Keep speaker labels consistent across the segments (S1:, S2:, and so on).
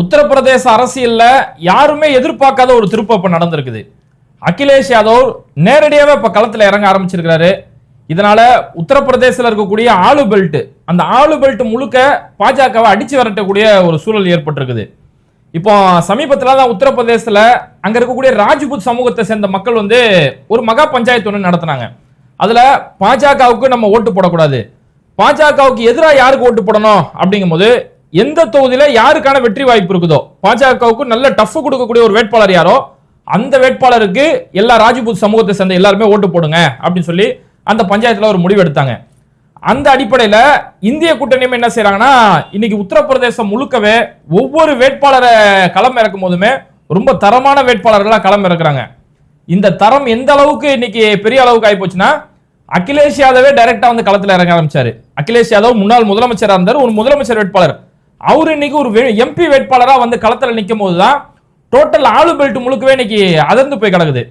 S1: உத்தரப்பிரதேச அரசியல்ல யாருமே எதிர்பார்க்காத ஒரு திருப்பம் இப்போ நடந்திருக்குது. அகிலேஷ் யாதவ் நேரடியாகவே இப்ப களத்துல இறங்க ஆரம்பிச்சிருக்கிறாரு. இதனால உத்தரப்பிரதேசல இருக்கக்கூடிய ஆளு பெல்ட் அந்த ஆளு பெல்ட் முழுக்க பாஜகவை அடிச்சு விரட்டக்கூடிய ஒரு சூழல் ஏற்பட்டிருக்குது. இப்போ சமீபத்தில் தான் உத்தரப்பிரதேசத்தில் அங்கே இருக்கக்கூடிய ராஜ்புத் சமூகத்தை சேர்ந்த மக்கள் வந்து ஒரு மகா பஞ்சாயத்து ஒன்று நடத்தினாங்க. அதில் பாஜகவுக்கு நம்ம ஓட்டு போடக்கூடாது. பாஜகவுக்கு எதிராக யாருக்கு ஓட்டு போடணும் அப்படிங்கும்போது எந்த தொகுதியில யாருக்கான வெற்றி வாய்ப்பு இருக்குதோ? பாஜகவுக்கு நல்ல டஃப் கொடுக்கக்கூடிய ஒரு வேட்பாளர் யாரோ? அந்த வேட்பாளருக்கு எல்லா ராஜ்புத் சமூகத்தை சேர்ந்த எல்லாருமே ஓட்டு போடுங்க அப்படின்னு சொல்லி அந்த பஞ்சாயத்தில் ஒரு முடிவு எடுத்தாங்க. அந்த அடிப்படையில் இந்திய கூட்டணியும் என்ன செய்யறாங்கன்னா இன்னைக்கு உத்தரப்பிரதேசம் முழுக்கவே ஒவ்வொரு வேட்பாளரை களம் இறக்கும் போதுமே ரொம்ப தரமான வேட்பாளர்களாக களம் இறக்குறாங்க. இந்த தரம் எந்த அளவுக்கு இன்னைக்கு பெரிய அளவுக்கு ஆகி போச்சுன்னா அகிலேஷ் யாதவே டைரக்டா வந்து களத்தில் இறங்க ஆரம்பிச்சாரு. அகிலேஷ் யாதவ் முன்னாள் முதலமைச்சராக இருந்தார். ஒரு முதலமைச்சர் வேட்பாளர். அவர் இன்னைக்கு ஒரு எம்பி வேட்பாளராக வந்து களத்தில் நிற்கும் போது தான் டோட்டல் ஆளு பெல்ட் முழுக்கவே இன்னைக்கு அதிர்ந்து போய் கிடக்குது.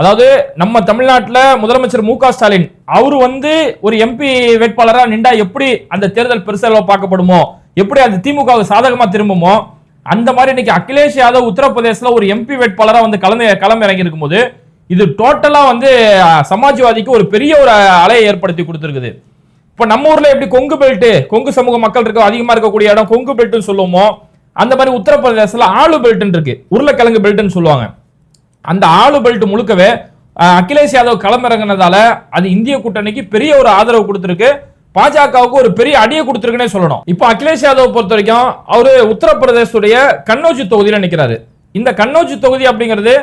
S1: அதாவது நம்ம தமிழ்நாட்டில் முதலமைச்சர் மு க ஸ்டாலின் அவர் வந்து ஒரு எம்பி வேட்பாளராக நின்றா எப்படி அந்த தேர்தல் பெருசாக பார்க்கப்படுமோ எப்படி அது திமுகவுக்கு சாதகமாக திரும்புமோ அந்த மாதிரி இன்னைக்கு அகிலேஷ் யாதவ் உத்தரப்பிரதேசத்தில் ஒரு எம்பி வேட்பாளராக வந்து கலந்து களம் இறங்கி இருக்கும்போது இது டோட்டலாக வந்து சமாஜ்வாதிக்கு ஒரு பெரிய ஒரு அலையை ஏற்படுத்தி கொடுத்துருக்குது. இப்போ நம்ம ஊர்ல எப்படி கொங்கு பெல்ட் கொங்கு சமூக மக்கள் இருக்க அதிகமா இருக்கக்கூடிய இடம் கொங்கு பெல்ட்னு சொல்லுவோமோ அந்த மாதிரி உத்தரப்பிரதேசத்துல ஆளு பெல்ட்னு இருக்கு. உருளைக்கிழங்கு பெல்ட்னு சொல்லுவாங்க. அந்த ஆளு பெல்ட் முழுக்கவே அகிலேஷ் யாதவ் களமிறங்கினதால அது இந்திய கூட்டணிக்கு பெரிய ஒரு ஆதரவு கொடுத்துருக்கு. பாஜகவுக்கு ஒரு பெரிய அடியை கொடுத்துருக்குன்னே சொல்லணும். இப்போ அகிலேஷ் யாதவ் பொறுத்த வரைக்கும் அவரு உத்தரப்பிரதேசத்துடைய கண்ணோஜி தொகுதியில் நிற்கிறாரு இந்த கண்ணோஜி தொகுதி அப்படிங்கிறது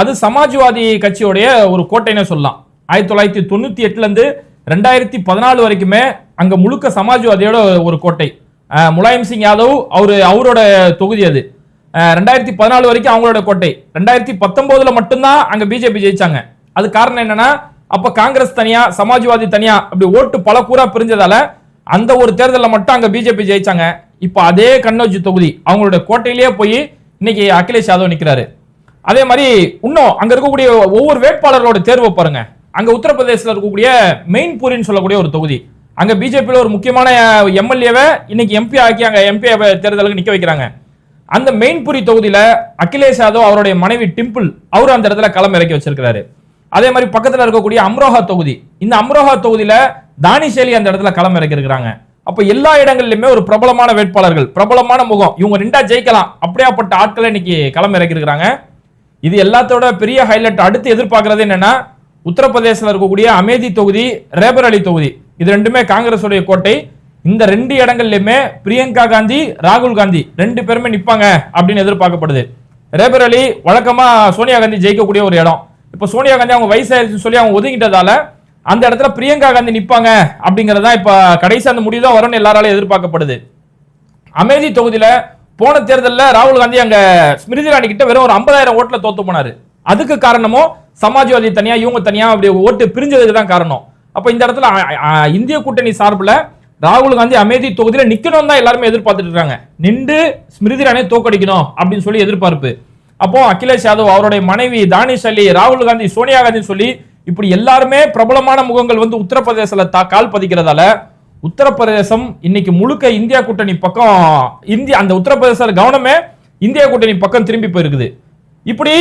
S1: அது சமாஜ்வாதி கட்சியுடைய ஒரு கோட்டைனே சொல்லலாம். ஆயிரத்தி தொள்ளாயிரத்தி தொண்ணூத்தி எட்டுல இருந்து ரெண்டாயிரத்தி பதினாலு வரைக்குமே அங்க முழுக்க சமாஜ்வாதியோட ஒரு கோட்டை. முலாயம் சிங் யாதவ் அவர் அவரோட தொகுதி அது. ரெண்டாயிரத்தி பதினாலு வரைக்கும் அவங்களோட கோட்டை. ரெண்டாயிரத்தி பத்தொன்பதுல மட்டும்தான் அங்க பிஜேபி ஜெயிச்சாங்க. அது காரணம் என்னன்னா அப்ப காங்கிரஸ் தனியா சமாஜ்வாதி தனியா அப்படி ஓட்டு பல கூறா பிரிஞ்சதால அந்த ஒரு தேர்தலில் மட்டும் அங்க பிஜேபி ஜெயிச்சாங்க. இப்போ அதே கண்ணோஜி தொகுதி அவங்களோட கோட்டையிலேயே போய் இன்னைக்கு அகிலேஷ் யாதவ் நிற்கிறாரு அதே மாதிரி இன்னும் அங்க இருக்கக்கூடிய ஒவ்வொரு வேட்பாளர்களோட தேர்வை பாருங்க. அங்க உத்தரப்பிரதேசத்தில் இருக்கக்கூடிய மெயின்பூரின்னு சொல்லக்கூடிய ஒரு தொகுதி. அங்க பிஜேபியில் ஒரு முக்கியமான எம்எல்ஏவை இன்னைக்கு எம்பி ஆக்கி அங்க எம்பி தேர்தலுக்கு நிக்க வைக்கிறாங்க. அந்த மெயின்புரி தொகுதியில அகிலேஷ் யாதவ் அவருடைய மனைவி டிம்பிள் அவர் அந்த இடத்துல களம் இறக்கி வச்சிருக்கிறாரு. அதே மாதிரி பக்கத்தில் இருக்கக்கூடிய அம்ரோஹா தொகுதி. இந்த அம்ரோஹா தொகுதியில தானிசேலி அந்த இடத்துல களம் இறக்கி இருக்கிறாங்க. அப்ப எல்லா இடங்கள்லயுமே ஒரு பிரபலமான வேட்பாளர்கள் பிரபலமான முகம். இவங்க ரெண்டா ஜெயிக்கலாம். அப்படியாப்பட்ட ஆட்களை இன்னைக்கு களம் இறக்கி இருக்கிறாங்க. இது எல்லாத்தோட பெரிய ஹைலைட் அடுத்து எதிர்பார்க்கறது என்னன்னா உத்தரப்பிரதேசத்தில் இருக்கக்கூடிய அமேதி தொகுதி ரேபரலி தொகுதி. இது ரெண்டுமே காங்கிரஸுடைய கோட்டை. இந்த ரெண்டு இடங்கள்லயுமே பிரியங்கா காந்தி ராகுல் காந்தி ரெண்டு பேருமே நிப்பாங்க அப்படின்னு எதிர்பார்க்கப்படுது. ரேபரேலி வழக்கமா சோனியா காந்தி ஜெயிக்கக்கூடிய ஒரு இடம். இப்போ சோனியா காந்தி அவங்க வயசாயிருச்சுன்னு சொல்லி அவங்க ஒதுங்கிட்டதால அந்த இடத்துல பிரியங்கா காந்தி நிப்பாங்க அப்படிங்கறதா இப்ப கடைசி அந்த முடிவு தான் வரும்னு எல்லாராலும் எதிர்பார்க்கப்படுது. அமேதி தொகுதியில போன தேர்தலில் ராகுல் காந்தி அங்க ஸ்மிருதி ராணி கிட்ட வெறும் ஒரு 50000 ஓட்டுல தோத்து போனாரு. அதுக்கு காரணமும் சமாஜ்வாதி தனியா இவங்க தனியா அப்படி ஓட்டு பிரிஞ்சதுக்கு தான் காரணம். அப்ப இந்த இடத்துல இந்திய கூட்டணி சார்பில் ராகுல் காந்தி அமேதி தொகுதியில் நிக்கணும் தான் எல்லாருமே எதிர்பார்த்துட்டு இருக்காங்க. நின்று ஸ்மிருதி ராணியை தோக்கடிக்கணும் அப்படின்னு சொல்லி எதிர்பார்ப்பு. அப்போ அகிலேஷ் யாதவ் அவருடைய மனைவி தானிஷ் அலி ராகுல் காந்தி சோனியா காந்தின்னு சொல்லி இப்படி எல்லாருமே பிரபலமான முகங்கள் வந்து உத்தரப்பிரதேசல தா கால் பதிக்கிறதால உத்தரப்பிரதேசம் இன்னைக்கு முழுக்க இந்தியா கூட்டணி பக்கம் இந்தியா அந்த உத்தரப்பிரதேச கவனமே இந்தியா கூட்டணி பக்கம் திரும்பி போயிருக்குது. இப்படி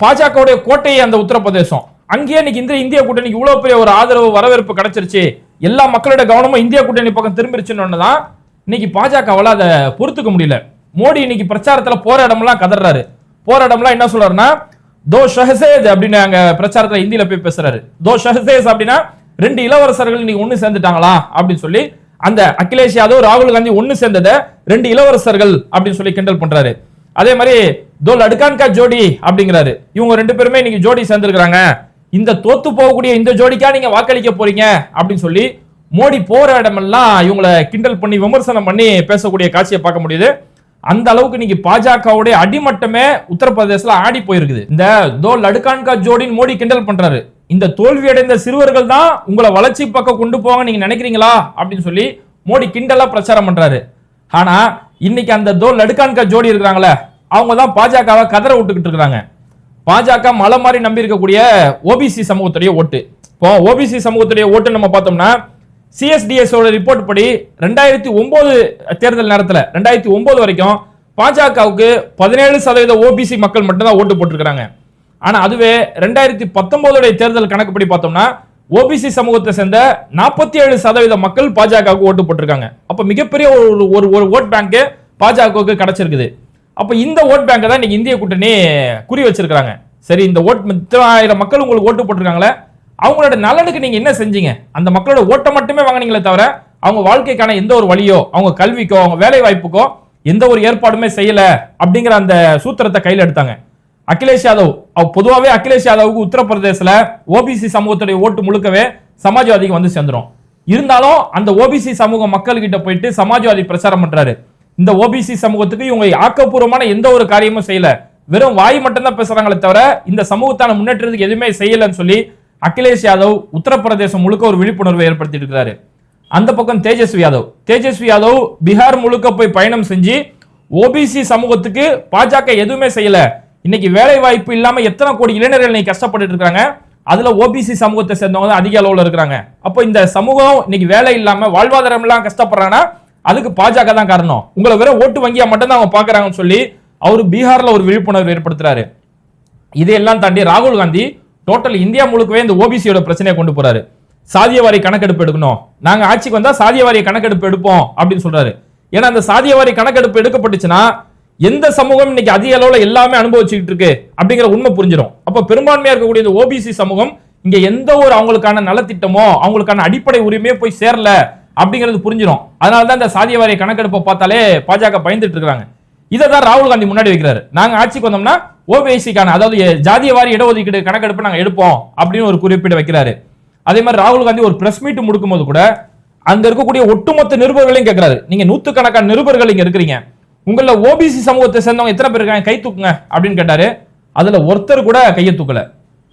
S1: பாஜகவுடைய கோட்டை அந்த உத்தரப்பிரதேசம். அங்கேயே இன்னைக்கு இந்த இந்திய கூட்டணிக்கு இவ்வளவு பெரிய ஒரு ஆதரவு வரவேற்பு கிடைச்சிருச்சு. எல்லா மக்களோட கவனமும் இந்திய கூட்டணி பக்கம் திரும்பிருச்சுன்னு தான் இன்னைக்கு பாஜகவால அதை பொறுத்துக்க முடியல. மோடி இன்னைக்கு பிரச்சாரத்துல போற இடமெல்லாம் கதறாரு. போற இடம்லாம் என்ன சொல்றாருன்னா தோ ஷஹசேஜ் அப்படின்னு அங்க பிரச்சாரத்துல இந்தியில போய் பேசுறாரு. தோ ஷஹசேஸ் அப்படின்னா ரெண்டு இளவரசர்கள் இன்னைக்கு ஒண்ணு சேர்ந்துட்டாங்களா? அப்படின்னு சொல்லி அந்த அகிலேஷ் யாதவ் ராகுல் காந்தி ஒன்று சேர்ந்ததை ரெண்டு இளவரசர்கள் அப்படின்னு சொல்லி கிண்டல் பண்றாரு. அதே மாதிரி தோ லடுகான் கா ஜோடி அப்படிங்கிறாரு. இவங்க ரெண்டு பேருமே இன்னைக்கு ஜோடி சேர்ந்துருக்கிறாங்க. இந்த தோத்து போகக்கூடிய இந்த ஜோடிக்கா நீங்க வாக்களிக்க போறீங்க அப்படின்னு சொல்லி மோடி போற இடமெல்லாம் இவங்களை கிண்டல் பண்ணி விமர்சனம் பண்ணி பேசக்கூடிய காட்சியை பார்க்க முடியுது. அந்த அளவுக்கு இன்னைக்கு பாஜகவுடைய அடிமட்டமே உத்தரப்பிரதேசல ஆடி போயிருக்குது. இந்த தோ லடுகான்கா ஜோடின்னு மோடி கிண்டல் பண்றாரு. இந்த தோல்வி அடைந்த சிறுவர்கள் தான் உங்களை வளர்ச்சி பக்கம் கொண்டு போவாங்க நீங்க நினைக்கிறீங்களா அப்படின்னு சொல்லி மோடி கிண்டலா பிரச்சாரம் பண்றாரு. ஆனா இன்னைக்கு அந்த தோல் லடுகான்கா ஜோடி இருக்கிறாங்களே அவங்க தான் பாஜகவை கதற விட்டுக்கிட்டு இருக்காங்க பாஜக மலை மாதிரி நம்பி இருக்கக்கூடிய ஓபிசி சமூகத்துடைய ஓட்டு. இப்போ ஓபிசி சமூகத்துடைய ஓட்டு நம்ம பார்த்தோம்னா சிஎஸ்டிஎஸ் ரிப்போர்ட் படி ரெண்டாயிரத்தி ஒன்பது தேர்தல் நேரத்தில் ரெண்டாயிரத்தி ஒன்பது வரைக்கும் பாஜகவுக்கு பதினேழு சதவீத ஓபிசி மக்கள் மட்டும்தான் ஓட்டு போட்டிருக்கிறாங்க. ஆனா அதுவே ரெண்டாயிரத்தி பத்தொன்பதுடைய தேர்தல் கணக்குப்படி பார்த்தோம்னா ஓபிசி சமூகத்தை சேர்ந்த நாற்பத்தி ஏழு சதவீத மக்கள் பாஜகவுக்கு ஓட்டு போட்டிருக்காங்க. அப்போ மிகப்பெரிய ஒரு ஒரு ஒரு ஓட் பேங்க்கு பாஜகவுக்கு கிடைச்சிருக்குது. அப்போ இந்த ஓட் பேங்கை தான் இன்றைக்கி இந்திய கூட்டணி குறி வச்சிருக்கிறாங்க. சரி இந்த ஓட் இத்தனை ஆயிரம் மக்கள் உங்களுக்கு ஓட்டு போட்டிருக்காங்களே அவங்களோட நலனுக்கு நீங்கள் என்ன செஞ்சீங்க? அந்த மக்களோட ஓட்டை மட்டுமே வாங்குனீங்களே தவிர அவங்க வாழ்க்கைக்கான எந்த ஒரு வழியோ அவங்க கல்விக்கோ அவங்க வேலை வாய்ப்புக்கோ எந்த ஒரு ஏற்பாடுமே செய்யலை அப்படிங்கிற அந்த சூத்திரத்தை கையில் எடுத்தாங்க. அகிலேஷ் யாதவ் பொதுவாகவே அகிலேஷ் யாதவுக்கு உத்தரப்பிரதேசில் ஓபிசி சமூகத்துடைய ஓட்டு முழுக்கவே சமாஜ்வாதிக்கு வந்து சேர்ந்துரும். இருந்தாலும் அந்த ஓபிசி சமூக மக்கள்கிட்ட போயிட்டு சமாஜ்வாதி பிரச்சாரம் பண்றாரு. இந்த ஓபிசி சமூகத்துக்கு இவங்க ஆக்கப்பூர்வமான எந்த ஒரு காரியமும் செய்யல. வெறும் வாய் மட்டும்தான் பேசுறாங்களே தவிர இந்த சமூகத்தான முன்னேற்றத்துக்கு எதுவுமே செய்யலன்னு சொல்லி அகிலேஷ் யாதவ் உத்தரப்பிரதேசம் முழுக்க ஒரு விழிப்புணர்வை ஏற்படுத்திட்டு இருக்கிறாரு அந்த பக்கம் தேஜஸ்வி யாதவ். தேஜஸ்வி யாதவ் பீகார் முழுக்க போய் பயணம் செஞ்சு ஓபிசி சமூகத்துக்கு பாஜக எதுவுமே செய்யல. இன்னைக்கு வேலை வாய்ப்பு இல்லாம எத்தனை கோடி இளைஞர்கள் இன்னைக்கு கஷ்டப்பட்டுட்டு இருக்காங்க. அதுல ஓபிசி சமூகத்தை சேர்ந்தவங்க தான் அதிக அளவில் இருக்கிறாங்க. அப்போ இந்த சமூகம் இன்னைக்கு வேலை இல்லாம வாழ்வாதாரம் எல்லாம் கஷ்டப்படுறாங்கன்னா அதுக்கு பாஜக தான் காரணம். உங்களை வெறும் ஓட்டு வங்கியா மட்டும்தான் அவங்க பாக்குறாங்கன்னு சொல்லி அவர் பீகார்ல ஒரு விழிப்புணர்வு ஏற்படுத்துறாரு. இதையெல்லாம் தாண்டி ராகுல் காந்தி டோட்டல் இந்தியா முழுக்கவே இந்த ஓபிசியோட பிரச்சனையை கொண்டு போறாரு. சாதியவாரி கணக்கெடுப்பு எடுக்கணும். நாங்க ஆட்சிக்கு வந்தா சாதியவாரி கணக்கெடுப்பு எடுப்போம் அப்படின்னு சொல்றாரு. ஏன்னா அந்த சாதியவாரி கணக்கெடுப்பு எடுக்கப்பட்டுச்சுன்னா எந்த சமூகம் இன்னைக்கு அதிக அளவுல எல்லாமே அனுபவிச்சுக்கிட்டு இருக்கு அப்படிங்கிற உண்மை புரிஞ்சிடும். அப்ப பெரும்பான்மையா இருக்கக்கூடிய இந்த ஓபிசி சமூகம் இங்க எந்த ஒரு அவங்களுக்கான நலத்திட்டமோ அவங்களுக்கான அடிப்படை உரிமையோ போய் சேரல அப்படிங்கிறது புரிஞ்சிடும். அதனால தான் இந்த சாதியவாரி கணக்கெடுப்பை பார்த்தாலே பாஜக பயந்துட்டு இருக்காங்க இதை தான் ராகுல் காந்தி முன்னாடி வைக்கிறாரு. நாங்க ஆட்சிக்கு வந்தோம்னா ஓபிசிக்கான அதாவது ஜாதியவாரி இடஒதுக்கீடு கணக்கெடுப்பு நாங்க எடுப்போம் அப்படின்னு ஒரு குறிப்பிட்டு வைக்கிறாரு. அதே மாதிரி ராகுல் காந்தி ஒரு பிரஸ் மீட் முடுக்கும்போது கூட அங்க இருக்கக்கூடிய ஒட்டுமொத்த நிருபர்களையும் கேட்கிறாரு நீங்க நூத்துக்கணக்கான நிருபர்கள் இங்க இருக்கிறீங்க. உங்களில் ஓபிசி சமூகத்தை சேர்ந்தவங்க எத்தனை பேர் இருக்காங்க? கை தூக்குங்க அப்படின்னு கேட்டாரு. அதுல ஒருத்தர் கூட கையை தூக்கல.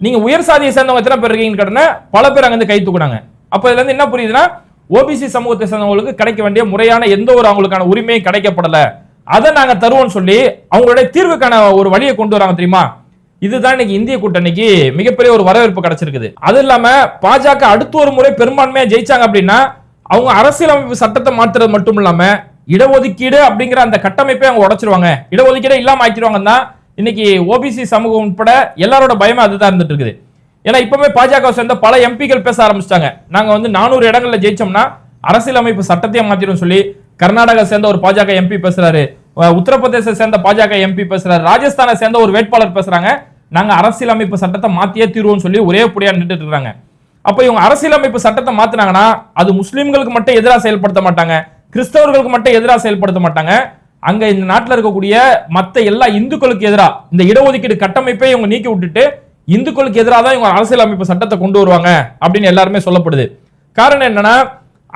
S1: நீங்க உயர் சாதியை சேர்ந்தவங்க எத்தனை பேர் இருக்கீங்கன்னு கேட்டோன்னா பல பேர் அங்கேருந்து கை தூக்குனாங்க. அப்ப இதுல இருந்து என்ன புரியுதுன்னா ஓபிசி சமூகத்தை சேர்ந்தவங்களுக்கு கிடைக்க வேண்டிய முறையான எந்த ஒரு அவங்களுக்கான உரிமையும் கிடைக்கப்படல. அதை நாங்க தருவோம்னு சொல்லி அவங்களுடைய தீர்வுக்கான ஒரு வழியை கொண்டு வராங்க தெரியுமா? இதுதான் இன்னைக்கு இந்திய கூட்டணிக்கு மிகப்பெரிய ஒரு வரவேற்பு கிடைச்சிருக்குது. அது இல்லாம பாஜக அடுத்த ஒரு முறை பெரும்பான்மையா ஜெயிச்சாங்க அப்படின்னா அவங்க அரசியலமைப்பு சட்டத்தை மாத்துறது மட்டும் இல்லாம இடஒதுக்கீடு அப்படிங்கிற அந்த கட்டமைப்பை அவங்க உடைச்சிருவாங்க. இடஒதுக்கீடு இல்லாம ஆக்கிடுவாங்க இன்னைக்கு ஓபிசி சமூகம் உட்பட எல்லாரோட பயமே அதுதான் இருந்துட்டு இருக்குது. ஏன்னா இப்பவுமே பாஜக சேர்ந்த பல எம்பிக்கள் பேச ஆரம்பிச்சிட்டாங்க. நாங்க வந்து நானூறு இடங்கள்ல ஜெயிச்சோம்னா அரசியலமைப்பு சட்டத்தையே மாத்திரும் சொல்லி கர்நாடகா சேர்ந்த ஒரு பாஜக எம்பி பேசுறாரு. உத்தரப்பிரதேச சேர்ந்த பாஜக எம்பி பேசுறாரு. ராஜஸ்தானை சேர்ந்த ஒரு வேட்பாளர் பேசுறாங்க. நாங்க அரசியலமைப்பு சட்டத்தை மாத்தியே தீர்வோம் சொல்லி ஒரே புடியா நின்றுட்டு இருக்காங்க. அப்ப இவங்க அரசியலமைப்பு சட்டத்தை மாத்தினாங்கன்னா அது முஸ்லீம்களுக்கு மட்டும் எதிராக செயல்படுத்த மாட்டாங்க. கிறிஸ்தவர்களுக்கு மட்டும் எதிராக செயல்படுத்த மாட்டாங்க. அங்க இந்த நாட்டில் இருக்கக்கூடிய மற்ற எல்லா இந்துக்களுக்கு எதிராக இந்த இடஒதுக்கீடு கட்டமைப்பை இவங்க நீக்கி விட்டுட்டு இந்துக்களுக்கு எதிராக தான் இவங்க அரசியலமைப்பு சட்டத்தை கொண்டு வருவாங்க அப்படின்னு எல்லாருமே சொல்லப்படுது. காரணம் என்னன்னா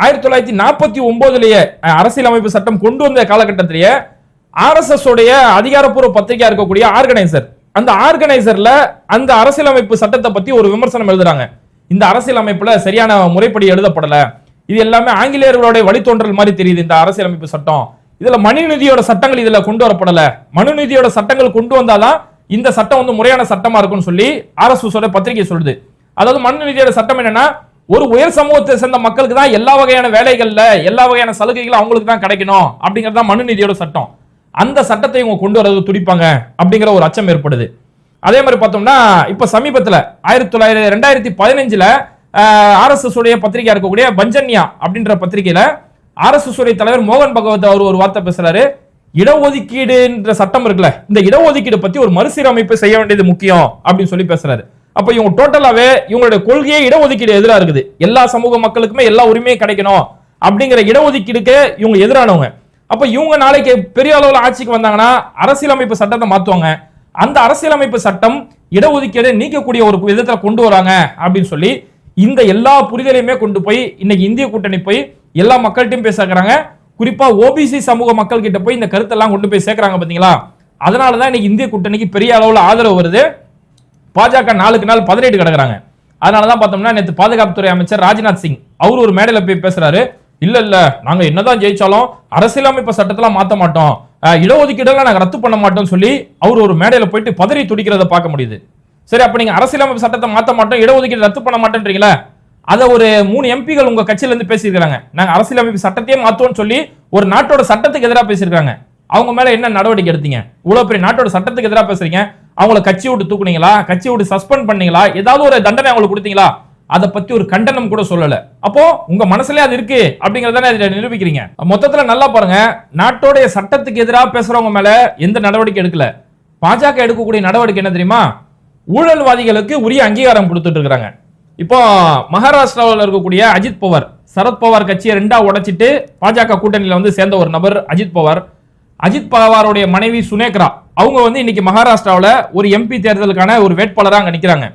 S1: ஆயிரத்தி தொள்ளாயிரத்தி நாற்பத்தி ஒன்பதுலயே அரசியல் அரசியலமைப்பு சட்டம் கொண்டு வந்த காலகட்டத்திலேயே ஆர்எஸ்எஸ் உடைய அதிகாரப்பூர்வ பத்திரிகையா இருக்கக்கூடிய ஆர்கனைசர். அந்த ஆர்கனைசர்ல அந்த அரசியலமைப்பு சட்டத்தை பத்தி ஒரு விமர்சனம் எழுதுறாங்க. இந்த அரசியலமைப்புல சரியான முறைப்படி எழுதப்படல. இது எல்லாமே ஆங்கிலேயர்களுடைய வழித்தோன்றல் மாதிரி தெரியுது இந்த அரசியலமைப்பு சட்டம். இதுல மனுநீதியோட சட்டங்கள் இதுல கொண்டு வரப்படல. மனுநீதியோட சட்டங்கள் கொண்டு வந்தாதான் இந்த சட்டம் வந்து முறையான சட்டமா இருக்கும்னு சொல்லி அரசு பத்திரிகை சொல்லுது. அதாவது மனுநீதியோட சட்டம் என்னன்னா ஒரு உயர் சமூகத்தை சேர்ந்த மக்களுக்கு தான் எல்லா வகையான வேலைகள்ல எல்லா வகையான சலுகைகளும் அவங்களுக்கு தான் கிடைக்கணும் அப்படிங்கிறது தான் மனுநீதியோட சட்டம். அந்த சட்டத்தை இவங்க கொண்டு வரது துடிப்பாங்க அப்படிங்கிற ஒரு அச்சம் ஏற்படுது. அதே மாதிரி பார்த்தோம்னா இப்ப சமீபத்துல ஆயிரத்தி தொள்ளாயிரத்தி ரெண்டாயிரத்தி பதினஞ்சுல ஆர்எஸ்எஸ் உடைய பத்திரிகையா இருக்கக்கூடிய பஞ்சன்யா அப்படின்ற பத்திரிகையில ஆர்எஸ்எஸ் உடைய தலைவர் மோகன் பகவத் அவர் ஒரு வார்த்தை பேசுறாரு. இடஒதுக்கீடுன்ற சட்டம் இருக்குல்ல இந்த இடஒதுக்கீடு பத்தி ஒரு மறுசீரமைப்பு செய்ய வேண்டியது முக்கியம் அப்படின்னு சொல்லி பேசுறாரு. அப்ப இவங்க டோட்டலாவே இவங்களுடைய கொள்கையே இடஒதுக்கீடு எதிராக இருக்குது. எல்லா சமூக மக்களுக்குமே எல்லா உரிமையும் கிடைக்கணும் அப்படிங்கிற இடஒதுக்கீடுக்கு இவங்க எதிரானவங்க. அப்ப இவங்க நாளைக்கு பெரிய அளவில் ஆட்சிக்கு வந்தாங்கன்னா அரசியலமைப்பு சட்டத்தை மாத்துவாங்க. அந்த அரசியலமைப்பு சட்டம் இடஒதுக்கீடு நீக்கக்கூடிய ஒரு விதத்துல கொண்டு வராங்க அப்படின்னு சொல்லி இந்த எல்லா புரிதலையுமே கொண்டு போய் இன்னைக்கு இந்திய கூட்டணி போய் எல்லா மக்கள்கிட்டயும் பேசுறாங்க குறிப்பா ஓபிசி சமூக மக்கள் கிட்ட போய் இந்த கருத்தெல்லாம் கொண்டு போய் சேர்க்கிறாங்க பாத்தீங்களா? அதனால தான் இன்னைக்கு இந்திய கூட்டணிக்கு பெரிய அளவுல ஆதரவு வருது. பாஜக நாளுக்கு நாள் பதினெட்டு கிடக்குறாங்க. அதனால தான் பார்த்தோம்னா நேற்று பாதுகாப்புத்துறை அமைச்சர் ராஜ்நாத் சிங் அவர் ஒரு மேடையில போய் பேசுறாரு. இல்ல இல்ல நாங்க என்னதான் ஜெயிச்சாலும் அரசியலமைப்பு சட்டத்தெல்லாம் மாத்த மாட்டோம். அஹ், இடஒதுக்கீடெல்லாம் நாங்க ரத்து பண்ண மாட்டோம்னு சொல்லி அவர் ஒரு மேடையில போயிட்டு பதறி துடிக்கிறத பார்க்க முடியுது. சரி அப்ப நீங்க அரசியலமைப்பு சட்டத்தை மாற்ற மாட்டோம் இடஒதுக்கீடு ரத்து பண்ண மாட்டேன்றீங்களா? அதை ஒரு மூணு எம்பிகள் உங்க கட்சியில இருந்து பேசியிருக்காங்க நாங்க அரசியலமைப்பு சட்டத்தையே மாத்துவோம்னு சொல்லி ஒரு நாட்டோட சட்டத்துக்கு எதிராக பேசியிருக்காங்க அவங்க மேல என்ன நடவடிக்கை எடுத்தீங்க? இவ்வளவு பெரிய நாட்டோட சட்டத்துக்கு எதிராக பேசுறீங்க. அவங்கள கட்சி விட்டு தூக்குனீங்களா? கட்சி விட்டு சஸ்பெண்ட் பண்ணீங்களா? ஏதாவது ஒரு தண்டனை அவங்களுக்கு கொடுத்தீங்களா? அதை பத்தி ஒரு கண்டனம் கூட சொல்லல. அப்போ உங்க மனசுலயே அது இருக்கு அப்படிங்கறத நிரூபிக்கிறீங்க. மொத்தத்துல நல்லா பாருங்க. நாட்டோடைய சட்டத்துக்கு எதிராக பேசுறவங்க மேல எந்த நடவடிக்கை எடுக்கல. பாஜக எடுக்கக்கூடிய நடவடிக்கை என்ன தெரியுமா? ஊழல்வாதிகளுக்கு உரிய அங்கீகாரம் கொடுத்துட்டு இருக்கிறாங்க இப்போ மகாராஷ்டிராவில் இருக்கக்கூடிய அஜித் பவார் சரத் பவார் கட்சியை ரெண்டா உடைச்சிட்டு பாஜக கூட்டணியில் வந்து சேர்ந்த ஒரு நபர் அஜித் பவார். அஜித் பவாருடைய மனைவி சுனேக்ரா அவங்க வந்து இன்னைக்கு மகாராஷ்டிராவில் ஒரு எம்பி தேர்தலுக்கான ஒரு வேட்பாளராக அங்கே நிற்கிறாங்க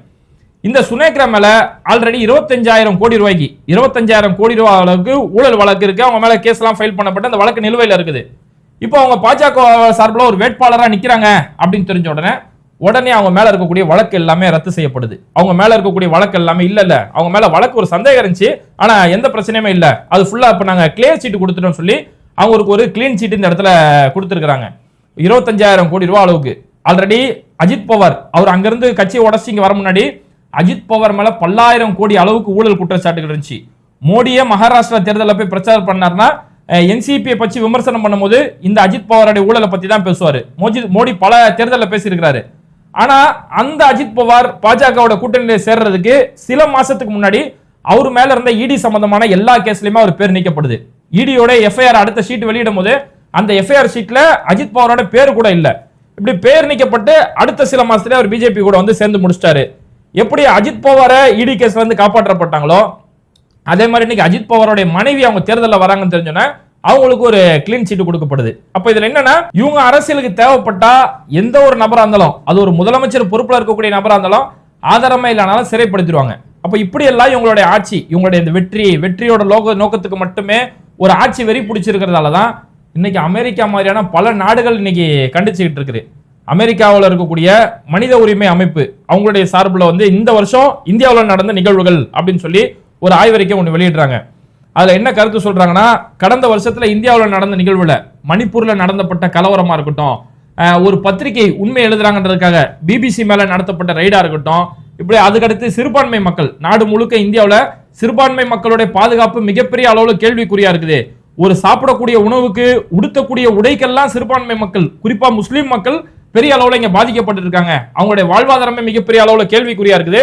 S1: இந்த சுனேக்ரா மேல ஆல்ரெடி இருபத்தஞ்சாயிரம் கோடி ரூபாய்க்கு இருபத்தஞ்சாயிரம் கோடி ரூபாய் அளவுக்கு ஊழல் வழக்கு இருக்கு. அவங்க மேல கேஸ் எல்லாம் ஃபைல் பண்ணப்பட்டு அந்த வழக்கு நிலுவையில் இருக்குது. இப்போ அவங்க பாஜக சார்பில் ஒரு வேட்பாளராக நிற்கிறாங்க அப்படின்னு தெரிஞ்ச உடனே உடனே அவங்க மேல இருக்கக்கூடிய வழக்கு எல்லாமே ரத்து செய்யப்படுது. அவங்க மேல இருக்கக்கூடிய வழக்கு எல்லாமே இல்ல இல்ல அவங்க மேல வழக்கு ஒரு சந்தேகம் இருந்துச்சு. ஆனா எந்த பிரச்சனையுமே இல்ல. அது ஃபுல்லா இப்ப நாங்க கிளியர் சீட்டு கொடுத்துட்டோம் சொல்லி அவங்களுக்கு ஒரு கிளீன் சீட் இந்த இடத்துல கொடுத்துருக்காங்க இருபத்தஞ்சாயிரம் கோடி ரூபாய் அளவுக்கு. ஆல்ரெடி அஜித் பவார் அவர் அங்கிருந்து கட்சியை உடச்சி இங்க வர முன்னாடி அஜித் பவார் மேல பல்லாயிரம் கோடி அளவுக்கு ஊழல் குற்றச்சாட்டுகள் இருந்துச்சு. மோடியே மகாராஷ்டிரா தேர்தலில் போய் பிரச்சாரம் பண்ணார்னா என்சிபியை பற்றி விமர்சனம் பண்ணும்போது இந்த அஜித் பவாரோட ஊழலை பற்றி தான் பேசுவார். மோஜி மோடி பல தேர்தலில் பேசியிருக்கிறாரு. ஆனா அந்த அஜித் பவார் பாஜகவோட கூட்டணியில சேர்றதுக்கு சில மாசத்துக்கு முன்னாடி அவர் மேல இருந்த இடி சம்பந்தமான எல்லா கேஸ்லயுமே அவர் பேர் நீக்கப்படுது. இடியோட எஃப்ஐஆர் அடுத்த ஷீட் வெளியிடும் போது அந்த எஃப்ஐஆர் ஷீட்ல அஜித் பவாரோட பேர் கூட இல்ல. இப்படி பேர் நீக்கப்பட்டு அடுத்த சில மாசத்துல அவர் பிஜேபி கூட வந்து சேர்ந்து முடிச்சிட்டாரு. எப்படி அஜித் பவாரை இடி கேஸ்ல இருந்து காப்பாற்றப்பட்டாங்களோ அதே மாதிரி இன்னைக்கு அஜித் பவாரோட மனைவி அவங்க தேர்தலில் வராங்கன்னு தெரிஞ்சோன்னா அவங்களுக்கு ஒரு கிளீன் சீட்டு கொடுக்கப்படுது. அப்ப இதுல என்னன்னா இவங்க அரசியலுக்கு தேவைப்பட்டா எந்த ஒரு நபரா இருந்தாலும் அது ஒரு முதலமைச்சர் பொறுப்புல இருக்கக்கூடிய நபரா இருந்தாலும் ஆதாரமே இல்லைனாலும் சிறைப்படுத்திடுவாங்க. அப்ப இப்படி எல்லாம் இவங்களுடைய ஆட்சி இவங்களுடைய இந்த வெற்றி வெற்றியோட லோக நோக்கத்துக்கு மட்டுமே ஒரு ஆட்சி வெறி பிடிச்சிருக்கிறதால தான் இன்னைக்கு அமெரிக்கா மாதிரியான பல நாடுகள் இன்னைக்கு கண்டிச்சுக்கிட்டு இருக்குது. அமெரிக்காவில் இருக்கக்கூடிய மனித உரிமை அமைப்பு அவங்களுடைய சார்பில் வந்து இந்த வருஷம் இந்தியாவில் நடந்த நிகழ்வுகள் அப்படின்னு சொல்லி ஒரு ஆய்வறிக்கை ஒன்று வெளியிடுறாங்க. அதில் என்ன கருத்து சொல்கிறாங்கன்னா கடந்த வருஷத்தில் இந்தியாவில் நடந்த நிகழ்வுல மணிப்பூரில் நடந்தப்பட்ட கலவரமாக இருக்கட்டும் ஒரு பத்திரிகை உண்மை எழுதுறாங்கன்றதுக்காக பிபிசி மேலே நடத்தப்பட்ட ரைடாக இருக்கட்டும் இப்படி அதுக்கடுத்து சிறுபான்மை மக்கள் நாடு முழுக்க இந்தியாவில் சிறுபான்மை மக்களுடைய பாதுகாப்பு மிகப்பெரிய அளவில் கேள்விக்குறியாக இருக்குது. ஒரு சாப்பிடக்கூடிய உணவுக்கு உடுத்தக்கூடிய உடைக்கெல்லாம் சிறுபான்மை மக்கள் குறிப்பாக முஸ்லீம் மக்கள் பெரிய அளவில் இங்கே பாதிக்கப்பட்டிருக்காங்க. அவங்களுடைய வாழ்வாதாரமே மிகப்பெரிய அளவில் கேள்விக்குறியாக இருக்குது.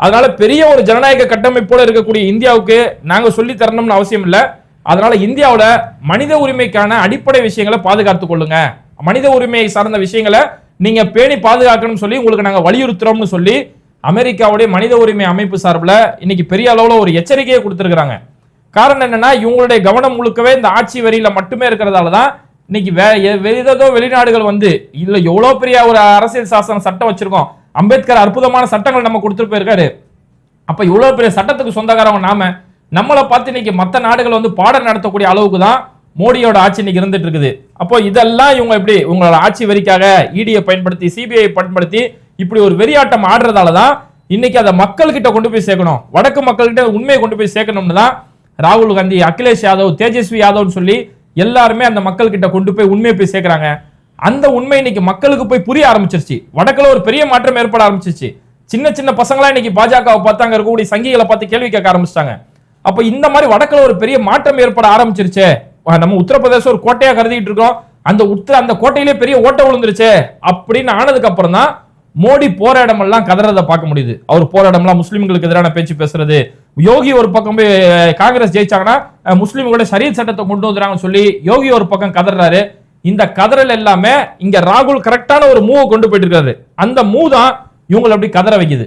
S1: அதனால பெரிய ஒரு ஜனநாயக கட்டமைப்போட இருக்கக்கூடிய இந்தியாவுக்கு நாங்க சொல்லி தரணும்னு அவசியம் இல்ல. அதனால இந்தியாவுல மனித உரிமைக்கான அடிப்படை விஷயங்களை பாதுகாத்துக் கொள்ளுங்க. மனித உரிமையை சார்ந்த விஷயங்களை நீங்க பேணி பாதுகாக்கணும்னு சொல்லி உங்களுக்கு நாங்க வலியுறுத்துறோம்னு சொல்லி அமெரிக்காவுடைய மனித உரிமை அமைப்பு சார்பில் இன்னைக்கு பெரிய அளவில் ஒரு எச்சரிக்கையை கொடுத்துருக்குறாங்க. காரணம் என்னன்னா இவங்களுடைய கவனம் முழுக்கவே இந்த ஆட்சி வரியில மட்டுமே இருக்கிறதால தான் இன்னைக்கு வே எ- வெளிநாடுகள் வந்து இல்ல எவ்வளவு பெரிய ஒரு அரசியல் சாசன சட்டம் வச்சிருக்கோம். அம்பேத்கர் அற்புதமான சட்டங்கள் நம்ம கொடுத்துட்டு போயிருக்காரு அப்போ இவ்வளோ பெரிய சட்டத்துக்கு சொந்தக்காரவங்க நாம நம்மளை பார்த்து இன்னைக்கு மற்ற நாடுகள் வந்து பாடம் நடத்தக்கூடிய அளவுக்கு தான் மோடியோட ஆட்சி இன்னைக்கு இருந்துட்டு இருக்குது. அப்போ இதெல்லாம் இவங்க எப்படி உங்களோட ஆட்சி வரிக்காக இடியை பயன்படுத்தி சிபிஐ பயன்படுத்தி இப்படி ஒரு வெறியாட்டம் ஆடுறதால தான் இன்னைக்கு அதை மக்கள்கிட்ட கொண்டு போய் சேர்க்கணும். வடக்கு மக்கள்கிட்ட உண்மையை கொண்டு போய் சேர்க்கணும்னு தான் ராகுல் காந்தி அகிலேஷ் யாதவ் தேஜஸ்வி யாதவ்னு சொல்லி எல்லாருமே அந்த மக்கள்கிட்ட கொண்டு போய் உண்மையை போய் சேர்க்குறாங்க. அந்த உண்மை இன்னைக்கு மக்களுக்கு போய் புரிய ஆரம்பிச்சிருச்சு. வடக்குல ஒரு பெரிய மாற்றம் ஏற்பட ஆரம்பிச்சிருச்சு. சின்ன சின்ன பசங்களா இன்னைக்கு பாஜகவை பார்த்து அங்க இருக்கக்கூடிய சங்கிகளை பார்த்து கேள்வி கேட்க ஆரம்பிச்சிட்டாங்க. அப்ப இந்த மாதிரி வடக்குல ஒரு பெரிய மாற்றம் ஏற்பட ஆரம்பிச்சிருச்சே. நம்ம உத்தரப்பிரதேசம் ஒரு கோட்டையா கருதிட்டு இருக்கோம். அந்த உத்தர அந்த கோட்டையிலே பெரிய ஓட்ட விழுந்துருச்சே அப்படின்னு ஆனதுக்கு அப்புறம் தான் மோடி போற இடமெல்லாம் கதறதை பார்க்க முடியுது. அவர் போற இடமெல்லாம் முஸ்லீம்களுக்கு எதிரான பேச்சு பேசுறது. யோகி ஒரு பக்கம் போய் காங்கிரஸ் ஜெயிச்சாங்கன்னா முஸ்லீம்களோட முஸ்லிம்களோட சட்டத்தை கொண்டு வந்துறாங்கன்னு சொல்லி யோகி ஒரு பக்கம் கதறாரு. இந்த கதறல் எல்லாமே இங்க ராகுல் கரெக்டான ஒரு மூவ் கொண்டு போயிட்டு இருக்காரு அந்த மூவ் தான் இவங்களை அப்படி கதற வைக்குது.